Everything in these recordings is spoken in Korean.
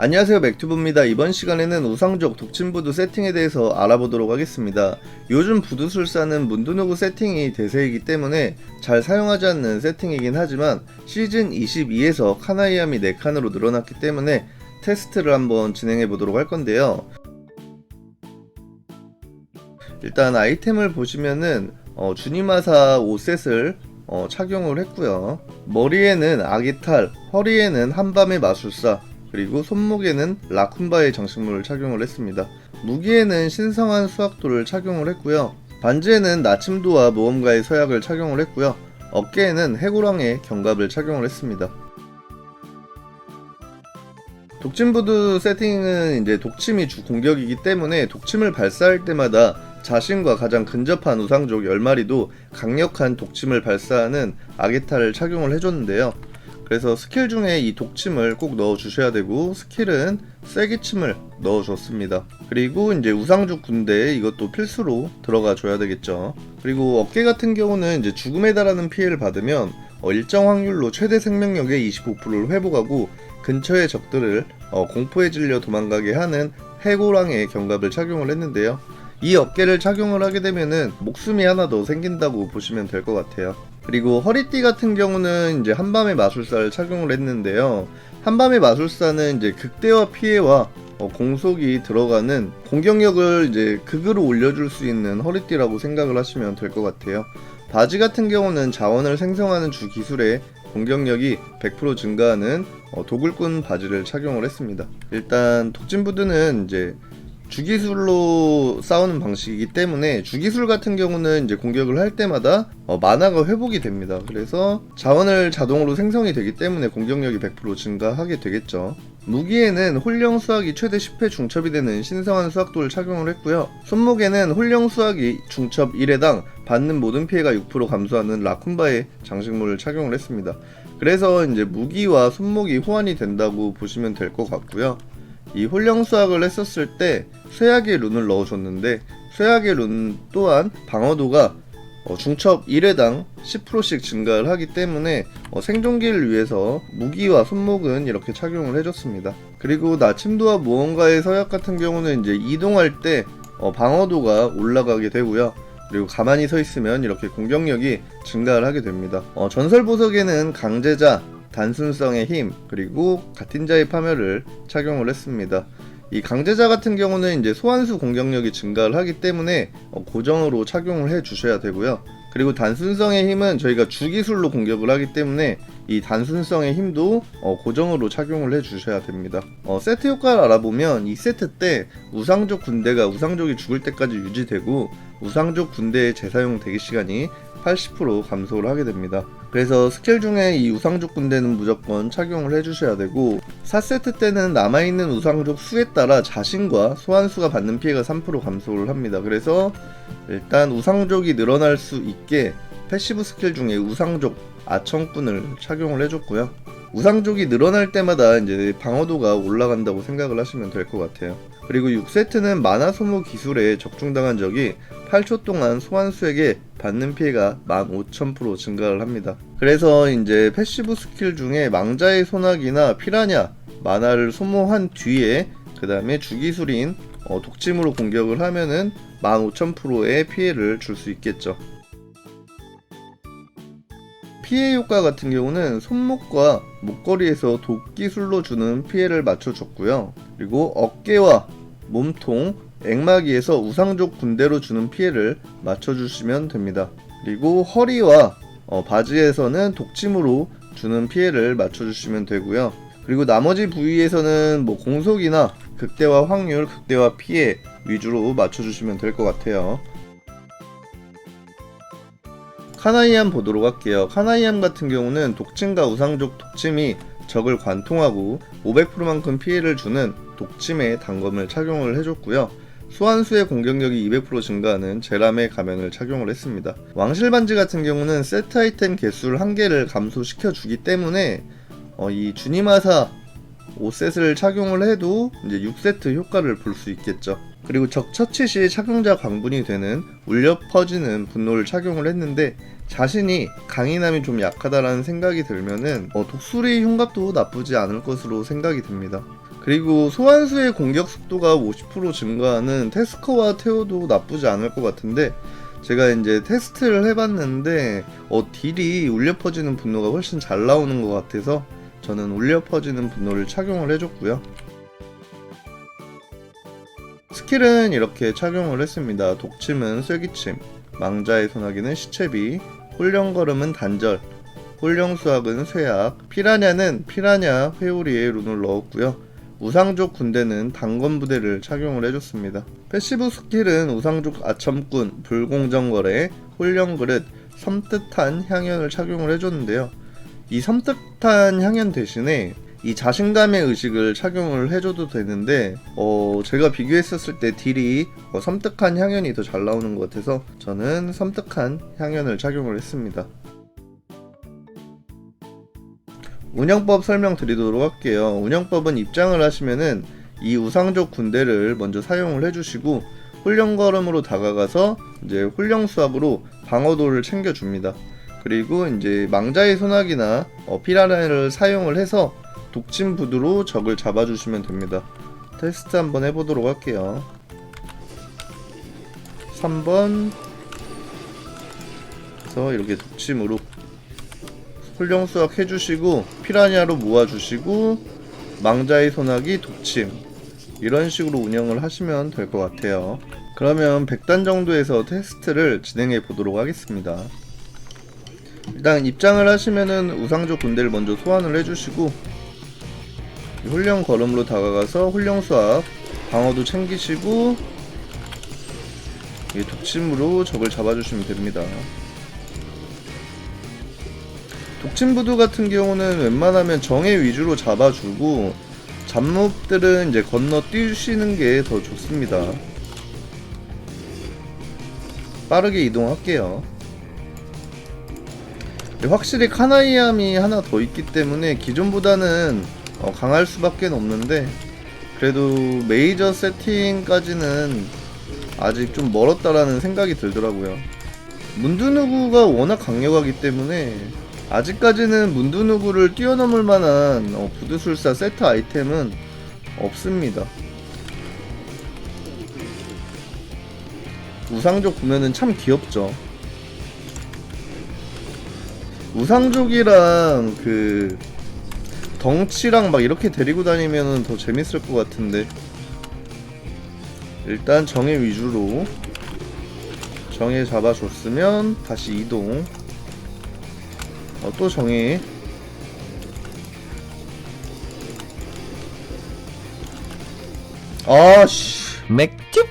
안녕하세요 맥튜브입니다. 이번 시간에는 우상족 독침부두 세팅에 대해서 알아보도록 하겠습니다. 요즘 부두술사는 문두누구 세팅이 대세이기 때문에 잘 사용하지 않는 세팅이긴 하지만 시즌 22에서 카나이암이 4칸으로 늘어났기 때문에 테스트를 한번 진행해 보도록 할 건데요. 일단 아이템을 보시면은 어, 주니마사 5셋을 어, 착용을 했고요. 머리에는 아기탈, 허리에는 한밤의 마술사 그리고 손목에는 라쿤바의 장식물을 착용을 했습니다. 무기에는 신성한 수학도를 착용을 했고요. 반지에는 나침도와 모험가의 서약을 착용을 했고요. 어깨에는 해고랑의 견갑을 착용을 했습니다. 독침부드 세팅은 이제 독침이 주 공격이기 때문에 독침을 발사할 때마다 자신과 가장 근접한 우상족 10마리도 강력한 독침을 발사하는 아게타를 착용을 해줬는데요. 그래서 스킬 중에 이 독침을 꼭 넣어 주셔야 되고 스킬은 쐐기침을 넣어 줬습니다. 그리고 이제 우상족 군대에 이것도 필수로 들어가 줘야 되겠죠. 그리고 어깨 같은 경우는 이제 죽음에 달하는 피해를 받으면 어, 일정 확률로 최대 생명력의 25%를 회복하고 근처의 적들을 어, 공포에 질려 도망가게 하는 해고랑의 견갑을 착용을 했는데요. 이 어깨를 착용을 하게 되면은 목숨이 하나 더 생긴다고 보시면 될 것 같아요. 그리고 허리띠 같은 경우는 이제 한밤의 마술사를 착용을 했는데요. 한밤의 마술사는 이제 극대화 피해와 어, 공속이 들어가는 공격력을 이제 극으로 올려줄 수 있는 허리띠라고 생각을 하시면 될 것 같아요. 바지 같은 경우는 자원을 생성하는 주 기술에 공격력이 100% 증가하는 어, 도굴꾼 바지를 착용을 했습니다. 일단 독진부드는 이제 주기술로 싸우는 방식이기 때문에 주기술 같은 경우는 이제 공격을 할 때마다 어, 만화가 회복이 됩니다. 그래서 자원을 자동으로 생성이 되기 때문에 공격력이 100% 증가하게 되겠죠. 무기에는 홀령 수학이 최대 10회 중첩이 되는 신성한 수학도를 착용을 했고요. 손목에는 홀령 수학이 중첩 1회당 받는 모든 피해가 6% 감소하는 라쿤바의 장식물을 착용을 했습니다. 그래서 이제 무기와 손목이 호환이 된다고 보시면 될 것 같고요. 이 홀령 수학을 했었을 때 쇠약의 룬을 넣어줬는데 쇠약의 룬 또한 방어도가 어, 중첩 1회당 10%씩 증가를 하기 때문에 어, 생존기를 위해서 무기와 손목은 이렇게 착용을 해줬습니다. 그리고 나침도와 무언가의 서약 같은 경우는 이제 이동할 때 어, 방어도가 올라가게 되고요. 그리고 가만히 서 있으면 이렇게 공격력이 증가를 하게 됩니다. 어, 전설 보석에는 강제자, 단순성의 힘, 그리고 같은 자의 파멸을 착용을 했습니다. 이 강제자 같은 경우는 이제 소환수 공격력이 증가를 하기 때문에 어, 고정으로 착용을 해 주셔야 되고요. 그리고 단순성의 힘은 저희가 주기술로 공격을 하기 때문에 이 단순성의 힘도 어, 고정으로 착용을 해 주셔야 됩니다. 어, 세트 효과를 알아보면 이 세트 때 우상족 군대가 우상족이 죽을 때까지 유지되고 우상족 군대의 재사용 대기 시간이 80% 감소를 하게 됩니다. 그래서 스킬 중에 이 우상족 군대는 무조건 착용을 해주셔야 되고 4세트 때는 남아있는 우상족 수에 따라 자신과 소환수가 받는 피해가 3% 감소를 합니다. 그래서 일단 우상족이 늘어날 수 있게 패시브 스킬 중에 우상족 아청꾼을 착용을 해줬고요. 우상족이 늘어날 때마다 이제 방어도가 올라간다고 생각을 하시면 될 것 같아요. 그리고 6세트는 만화 소모 기술에 적중당한 적이 8초 동안 소환수에게 받는 피해가 15,000% 증가를 합니다. 그래서 이제 패시브 스킬 중에 망자의 소나기나 피라냐 만화를 소모한 뒤에 그 다음에 주기술인 어, 독침으로 공격을 하면은 15,000%의 피해를 줄 수 있겠죠. 피해 효과 같은 경우는 손목과 목걸이에서 도끼술로 주는 피해를 맞춰줬고요. 그리고 어깨와 몸통, 액막이에서 우상족 군대로 주는 피해를 맞춰주시면 됩니다. 그리고 허리와 어, 바지에서는 독침으로 주는 피해를 맞춰주시면 되고요. 그리고 나머지 부위에서는 뭐 공속이나 극대화 확률, 극대화 피해 위주로 맞춰주시면 될 것 같아요. 카나이암 보도록 할게요. 카나이암 같은 경우는 독침과 우상족 독침이 적을 관통하고 500%만큼 피해를 주는 독침의 단검을 착용을 해줬고요. 소환수의 공격력이 200% 증가하는 제람의 가면을 착용을 했습니다. 왕실 반지 같은 경우는 세트 아이템 개수를 한 개를 감소시켜 주기 때문에 어, 이 주니마사 5셋을 착용을 해도 이제 6세트 효과를 볼 수 있겠죠. 그리고 적 처치 시 착용자 광분이 되는 울려 퍼지는 분노를 착용을 했는데 자신이 강인함이 좀 약하다라는 생각이 들면은 어, 독수리 흉갑도 나쁘지 않을 것으로 생각이 됩니다. 그리고 소환수의 공격 속도가 50% 증가하는 테스커와 테오도 나쁘지 않을 것 같은데 제가 이제 테스트를 해봤는데 어, 딜이 울려 퍼지는 분노가 훨씬 잘 나오는 것 같아서 저는 울려 퍼지는 분노를 착용을 해줬고요. 스킬은 이렇게 착용을 했습니다. 독침은 쐐기침, 망자의 소나기는 시체비, 홀령걸음은 단절, 홀령수학은 쇠약, 피라냐는 피라냐 회오리에 룬을 넣었고요. 우상족 군대는 단건 부대를 착용을 해줬습니다. 패시브 스킬은 우상족 아첨꾼, 불공정거래, 홀령그릇, 섬뜩한 향연을 착용을 해줬는데요. 이 섬뜩한 향연 대신에 이 자신감의 의식을 착용을 해줘도 되는데 어 제가 비교했었을 때 딜이 어, 섬뜩한 향연이 더 잘 나오는 것 같아서 저는 섬뜩한 향연을 착용을 했습니다. 운영법 설명드리도록 할게요. 운영법은 입장을 하시면은 이 우상족 군대를 먼저 사용을 해주시고 홀령걸음으로 다가가서 이제 홀령수압으로 방어도를 챙겨줍니다. 그리고 이제 망자의 소나기나 어, 피라냐를 사용을 해서 독침 부두로 적을 잡아주시면 됩니다. 테스트 한번 해보도록 할게요. 3번 그래서 이렇게 독침으로 훌령수학 해주시고 피라냐로 모아주시고 망자의 소나기 독침 이런 식으로 운영을 하시면 될 것 같아요. 그러면 100단 정도에서 테스트를 진행해 보도록 하겠습니다. 일단 입장을 하시면은 우상족 군대를 먼저 소환을 해주시고 훌령 걸음으로 다가가서 훌령 수압 방어도 챙기시고 이 독침으로 적을 잡아주시면 됩니다. 독침부두 같은 경우는 웬만하면 정예 위주로 잡아주고 잡몹들은 이제 건너 뛰시는 게 더 좋습니다. 빠르게 이동할게요. 확실히 카나이암이 하나 더 있기 때문에 기존보다는 어, 강할 수밖에 없는데 그래도 메이저 세팅까지는 아직 좀 멀었다라는 생각이 들더라고요. 문두누구가 워낙 강력하기 때문에 아직까지는 문두누구를 뛰어넘을 만한 어, 부두술사 세트 아이템은 없습니다. 우상족 보면은 참 귀엽죠. 우상족이랑 그 덩치랑 막 이렇게 데리고 다니면은 더 재밌을 것 같은데. 일단 정예 위주로. 정예 잡아줬으면 다시 이동. 어, 또 정예 아씨. 맥주?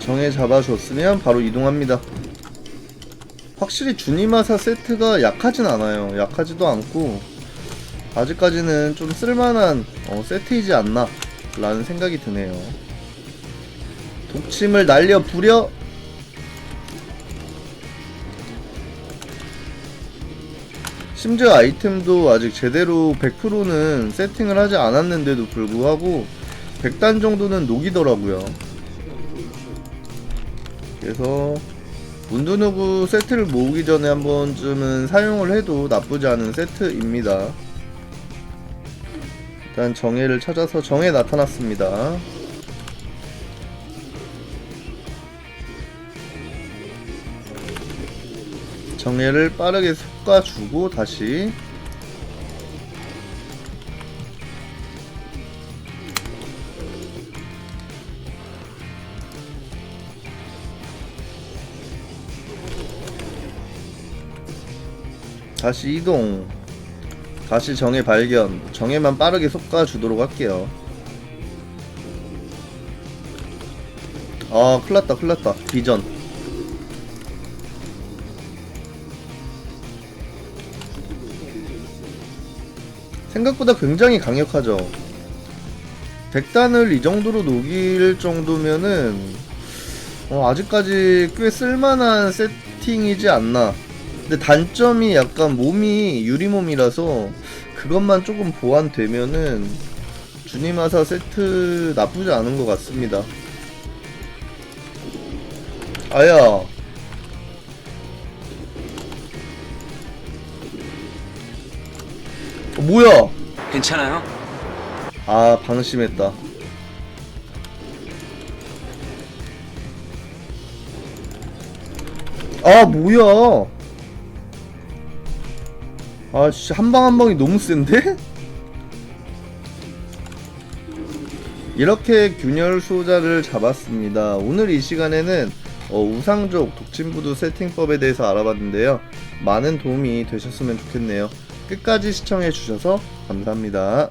정해 잡아줬으면 바로 이동합니다. 확실히 주니마사 세트가 약하진 않아요. 약하지도 않고 아직까지는 좀 쓸만한 어, 세트이지 않나 라는 생각이 드네요. 독침을 날려 부려 심지어 아이템도 아직 제대로 100%는 세팅을 하지 않았는데도 불구하고 100단 정도는 녹이더라고요. 그래서 문두누구 세트를 모으기 전에 한 번쯤은 사용을 해도 나쁘지 않은 세트입니다. 일단 정예를 찾아서 정예 나타났습니다. 정예를 빠르게 섞어주고 다시 다시 이동 다시 정의 발견 정의만 빠르게 솎아주도록 할게요. 아 큰일났다 큰일났다. 비전. 생각보다 굉장히 강력하죠. 100단을 이 정도로 녹일 정도면은 어, 아직까지 꽤 쓸만한 세팅이지 않나 근데 단점이 약간 몸이 유리몸이라서 그것만 조금 보완되면은 주니마사 세트 나쁘지 않은 것 같습니다. 아야. 뭐야 괜찮아요? 아 방심했다 아 뭐야 아 진짜 한 방 한 방이 너무 센데? 이렇게 균열 수호자를 잡았습니다. 오늘 이 시간에는 어, 우상족 독침부두 세팅법에 대해서 알아봤는데요. 많은 도움이 되셨으면 좋겠네요. 끝까지 시청해 주셔서 감사합니다